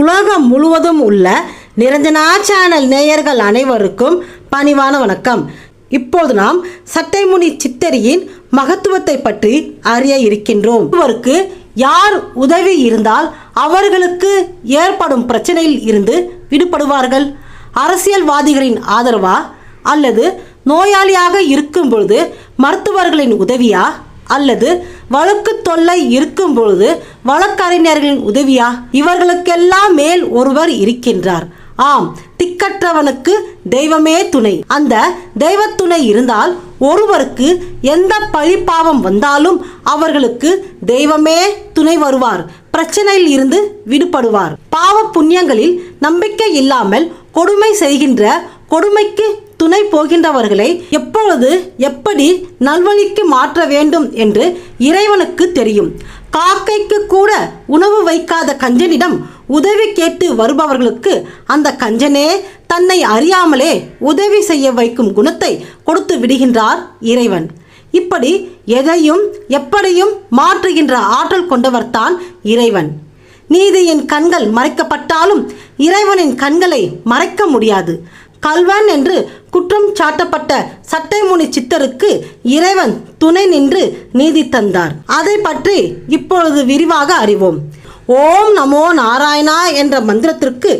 உலகம் முழுவதும் உள்ள நிரஞ்சனா சேனல் நேயர்கள் அனைவருக்கும் பணிவான வணக்கம். இப்போது நாம் சட்டைமுனி சித்தரியின் மகத்துவத்தை பற்றி அறிய இருக்கின்றோம். இவருக்கு யார் உதவி இருந்தால் அவர்களுக்கு ஏற்படும் பிரச்சனையில் இருந்து விடுபடுவார்கள். அரசியல்வாதிகளின் ஆதரவா அல்லது நோயாளியாக இருக்கும் பொழுது மருத்துவர்களின் உதவியா? அல்லது வழக்கு தொல்லை இருக்கும் பொழுது வழக்கறிஞர்களின் உதவியா? இவர்களுக்கெல்லாம் மேல் ஒருவர் இருக்கின்றார். ஆம் திக்கற்றவனுக்கு தெய்வமே துணை. அந்த தெய்வ துணை இருந்தால் ஒருவருக்கு எந்த பழிப்பாவம் வந்தாலும் அவர்களுக்கு தெய்வமே துணை வருவார். பிரச்சனையில் இருந்து விடுபடுவார். பாவ புண்ணியங்களில் நம்பிக்கை இல்லாமல் கொடுமை செய்கின்ற கொடுமைக்கு துணை போகின்றவர்களை எப்பொழுது எப்படி நல்வழிக்கு மாற்ற வேண்டும் என்று இறைவனுக்கு தெரியும். காக்கைக்கு கூட உணவு வைக்காத கஞ்சனிடம் உதவி கேட்டு வருபவர்களுக்கு அந்த கஞ்சனே தன்னை அறியாமலே உதவி செய்ய வைக்கும் குணத்தை கொடுத்து விடுகின்றார் இறைவன். இப்படி எதையும் எப்படியும் மாற்றுகின்ற ஆற்றல் கொண்டவர்தான் இறைவன். நீதியின் கண்கள் மறைக்கப்பட்டாலும் இறைவனின் கண்களை மறைக்க முடியாது. கல்வன் என்று குற்றம் சாட்டப்பட்ட சட்டைமுனி சித்தருக்கு இறைவன் துணை நின்று நீதி தந்தார். அதை பற்றி இப்பொழுது விரிவாக அறிவோம். ஓம் நமோ நாராயணா என்ற மந்திரத்திற்கு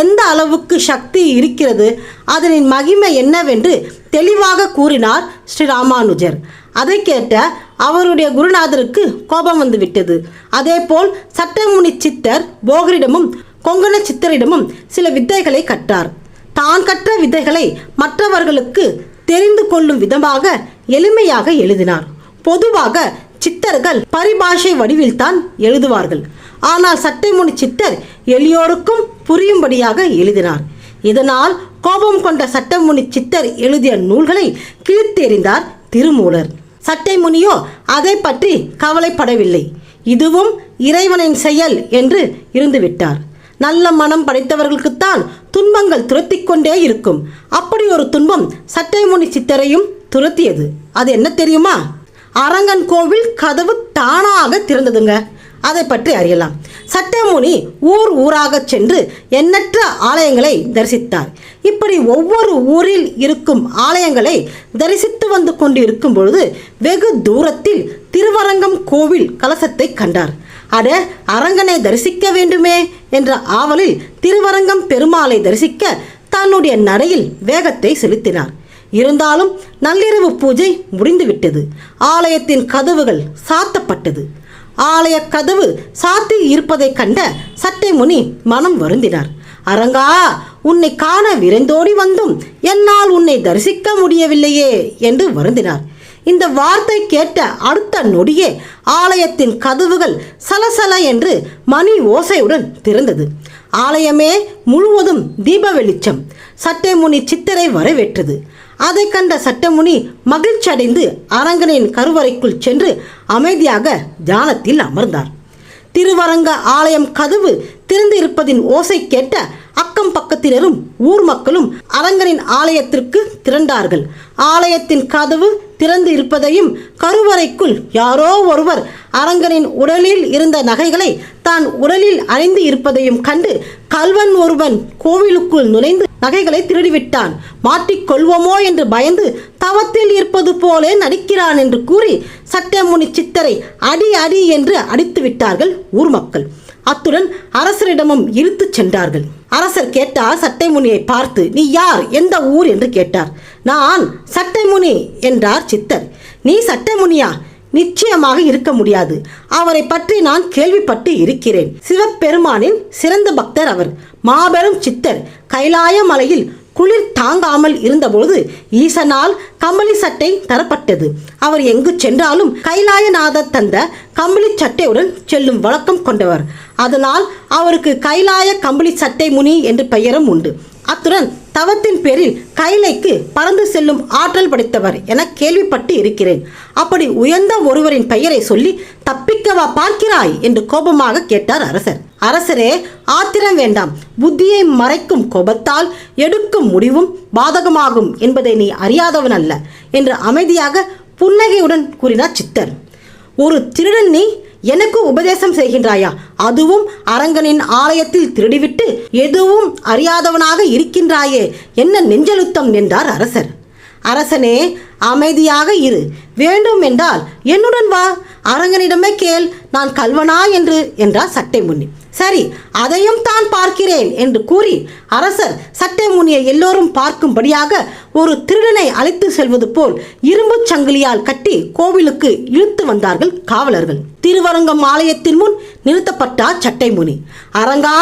எந்த அளவுக்கு சக்தி இருக்கிறது? அதனின் மகிமை என்னவென்று தெளிவாக கூறினார் ஸ்ரீ ராமானுஜர். அதை கேட்ட அவருடைய குருநாதருக்கு கோபம் வந்துவிட்டது. அதேபோல் சட்டமுனி சித்தர் போகரிடமும் கொங்கண சித்தரிடமும் சில வித்தைகளை கற்றார் தான் கற்ற வித்தைகளை மற்றவர்களுக்கு தெரிந்து கொள்ளும் விதமாக எளிமையாக எழுதினார். பொதுவாக சித்தர்கள் பரிபாஷை வடிவில்தான் எழுதுவார்கள். ஆனால் சட்டைமுனி சித்தர் எளியோருக்கும் புரியும்படியாக எழுதினார். இதனால் கோபம் கொண்ட சட்டமுனி சித்தர் எழுதிய நூல்களை கிழித்தெறிந்தார் திருமூலர். சட்டைமுனியோ அதை பற்றி கவலைப்படவில்லை. இதுவும் இறைவனின் செயல் என்று இருந்துவிட்டார். நல்ல மனம் படைத்தவர்களுக்குத்தான் துன்பங்கள் துரத்தி கொண்டே இருக்கும். அப்படி ஒரு துன்பம் சட்டைமுனி சித்தரையும் துரத்தியது. அது என்ன தெரியுமா? அரங்கன் கோவில் கதவு தானாக திறந்ததுங்க. அதை பற்றி அறியலாம். சட்டமுனி ஊர் ஊராக சென்று எண்ணற்ற ஆலயங்களை தரிசித்தார். இப்படி ஒவ்வொரு ஊரில் இருக்கும் ஆலயங்களை தரிசித்து வந்து கொண்டு இருக்கும் பொழுது வெகு தூரத்தில் திருவரங்கம் கோவில் கலசத்தை கண்டார். அட அரங்கனை தரிசிக்க வேண்டுமே என்ற ஆவலில் திருவரங்கம் பெருமாளை தரிசிக்க தன்னுடைய நடையில் வேகத்தை செலுத்தினார். இருந்தாலும் நள்ளிரவு பூஜை முடிந்துவிட்டது. ஆலயத்தின் கதவுகள் சாத்தப்பட்டது. ஆலய கதவு சாத்தி இருப்பதைக் கண்ட சட்டைமுனி மனம் வருந்தினார். அரங்கா உன்னை காண விரைந்தோடி வந்தும் என்னால் உன்னை தரிசிக்க முடியவில்லையே என்று வருந்தினார். இந்த வார்த்தை கேட்ட அடுத்த நொடியே ஆலயத்தின் கதவுகள் சலசல என்று மணி ஓசையுடன் திறந்தது. ஆலயமே முழுவதும் தீப வெளிச்சம். சட்டைமுனி சித்தரை வரவேற்றது. அதை கண்ட சட்டமுனி மகிழ்ச்சி அடைந்து அரங்கனின் கருவறைக்குள் சென்று அமைதியாக தியானத்தில் அமர்ந்தார். திருவரங்க ஆலயம் கதவு திறந்து இருப்பதின் ஓசை கேட்ட அக்கம் பக்கத்தினரும் ஊர் மக்களும் அரங்கனின் ஆலயத்திற்கு திரண்டார்கள். ஆலயத்தின் கதவு திறந்து இருப்பதையும் கருவறைக்குள் யாரோ ஒருவர் அரங்கனின் உடலில் இருந்த நகைகளை தான் உடலில் அணிந்து இருப்பதையும் கண்டு கல்வன் ஒருவன் கோவிலுக்குள் நுழைந்து நகைகளை திருடிவிட்டான். மாட்டிக்கொள்வோமோ என்று பயந்து தவத்தில் இருப்பது போலே நடிக்கிறான் என்று கூறி சட்டமுனி சித்தரை அடி அடி என்று அடித்து விட்டார்கள் ஊர் மக்கள். அத்துடன் அரசரிடமும் இழுத்துச் சென்றார்கள். அரசர் கேட்டார் சட்டைமுனியை பார்த்து நீ யார்? எந்த ஊர்? என்று கேட்டார். நான் சட்டைமுனி என்றார் சித்தர். நீ சட்டைமுனியா? நிச்சயமாக இருக்க முடியாது. அவரை பற்றி நான் கேள்விப்பட்டு இருக்கிறேன். சிவபெருமானின் சிறந்த பக்தர் அவர். மாபெரும் சித்தர். கைலாய மலையில் குளிர் தாங்காமல் இருந்தபோது ஈசனால் கம்பளி சட்டை தரப்பட்டது. அவர் எங்கு சென்றாலும் கைலாயநாதர் தந்த கம்பளி சட்டையுடன் செல்லும் வழக்கம் கொண்டவர். அதனால் அவருக்கு கைலாய கம்பளி சட்டை முனி என்று பெயரும் உண்டு. அத்துடன் தவத்தின் பேரில் கைலைக்கு பறந்து செல்லும் ஆற்றல் படைத்தவர் என கேள்விப்பட்டு இருக்கிறேன். அப்படி உயர்ந்த ஒருவரின் பெயரை சொல்லி தப்பிக்கவா பார்க்கிறாய்? என்று கோபமாக கேட்டார் அரசர். அரசரே ஆத்திரம் வேண்டாம். புத்தியை மறைக்கும் கோபத்தால் எடுக்கும் முடிவும் பாதகமாகும் என்பதை நீ அறியாதவன் அல்ல என்று அமைதியாக புன்னகையுடன் கூறினார் சித்தர். ஒரு திருடன் நீ எனக்கு உபதேசம் செய்கின்றாயா? அதுவும் அரங்கனின் ஆலயத்தில் திருடிவிட்டு எதுவும் அறியாதவனாக இருக்கின்றாயே என்ன நெஞ்சலுத்தம் என்றார் அரசர். அரசனே அமைதியாக இரு. வேண்டும் என்றால் என்னுடன் வா. அரங்கனிடமே கேள். நான் கல்வனா என்று என்றார் சட்டை முன்னி. சரி அதையும் தான் பார்க்கிறேன் என்று கூறி அரசர் சட்டை முனியை எல்லோரும் பார்க்கும்படியாக ஒரு திருடனை அழைத்து செல்வது போல் இரும்புச் சங்கிலியால் கட்டி கோவிலுக்கு இழுத்து வந்தார்கள் காவலர்கள். திருவரங்கம் ஆலயத்தின் முன் நிறுத்தப்பட்டார் சட்டை முனி. அரங்கா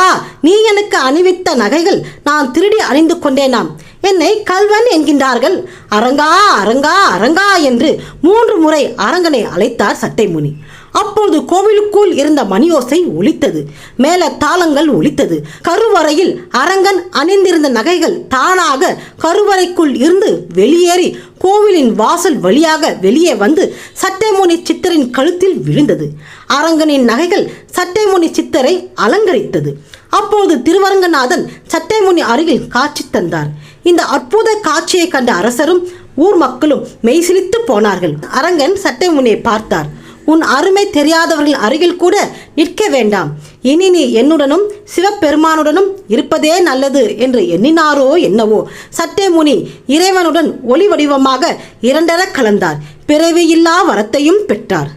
நீ எனக்கு அணிவித்த நகைகள் நான் திருடி அணிந்து கொண்டேனாம். என்னை கல்வன் என்கின்றார்கள். அரங்கா அரங்கா அரங்கா என்று மூன்று முறை அரங்கனை அழைத்தார் சட்டைமுனி அப்பொழுது கோவிலுக்குள் இருந்த மணியோசை ஒலித்தது. மேல தாளங்கள் ஒலித்தது. கருவறையில் அரங்கன் அணிந்திருந்த நகைகள் தானாக கருவறைக்குள் இருந்து வெளியேறி கோவிலின் வாசல் வழியாக வெளியே வந்து சட்டைமுனி சித்தரின் கழுத்தில் விழுந்தது. அரங்கனின் நகைகள் சட்டைமுனி சித்தரை அலங்கரித்தது. அப்போது திருவரங்கநாதன் சட்டைமுனி அருகில் காட்சி தந்தார். இந்த அற்புத காட்சியை கண்ட அரசரும் ஊர் மக்களும் மெய்சிலித்து போனார்கள். அரங்கன் சட்டைமுனியை பார்த்தார். உன் அருமை தெரியாதவர்கள் அருகில் கூட நிற்க வேண்டாம். இனி நீ என்னுடனும் சிவபெருமானுடனும் இருப்பதே நல்லது என்று எண்ணினாரோ என்னவோ. சட்டேமுனி இறைவனுடன் ஒளி வடிவமாக இரண்டர கலந்தார். பிறவியில்லா வரத்தையும் பெற்றார்.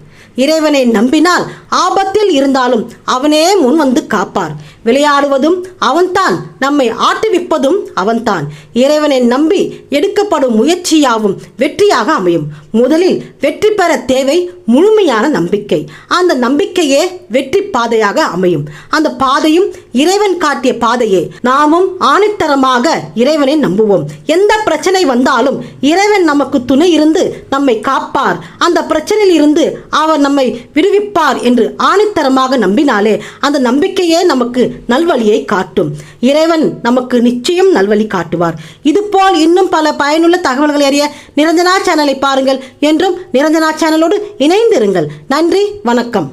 இறைவனை நம்பினால் ஆபத்தில் இருந்தாலும் அவனே முன் வந்து காப்பார். விளையாடுவதும் அவன்தான் நம்மை ஆட்டுவிப்பதும் அவன்தான். இறைவனை நம்பி எடுக்கப்படும் முயற்சியாவும் வெற்றியாக அமையும். முதலில் வெற்றி பெற தேவை முழுமையான நம்பிக்கை. அந்த நம்பிக்கையே வெற்றி பாதையாக அமையும். அந்த பாதையும் இறைவன் காட்டிய பாதையே. நாமும் ஆணித்தரமாக இறைவனை நம்புவோம். எந்த பிரச்சனை வந்தாலும் இறைவன் நமக்கு துணை இருந்து நம்மை காப்பார். அந்த பிரச்சனையில் இருந்து அவர் நம்மை விடுவிப்பார் என்று ஆணித்தரமாக நம்பினாலே அந்த நம்பிக்கையே நமக்கு நல்வழியை காட்டும். இறைவன் நமக்கு நிச்சயம் நல்வழி காட்டுவார். இதுபோல் இன்னும் பல பயனுள்ள தகவல்களை அறிய நிரஞ்சனா சேனலை பாருங்கள் என்றும் நிரஞ்சனா சேனலோடு இணைந்திருங்கள். நன்றி வணக்கம்.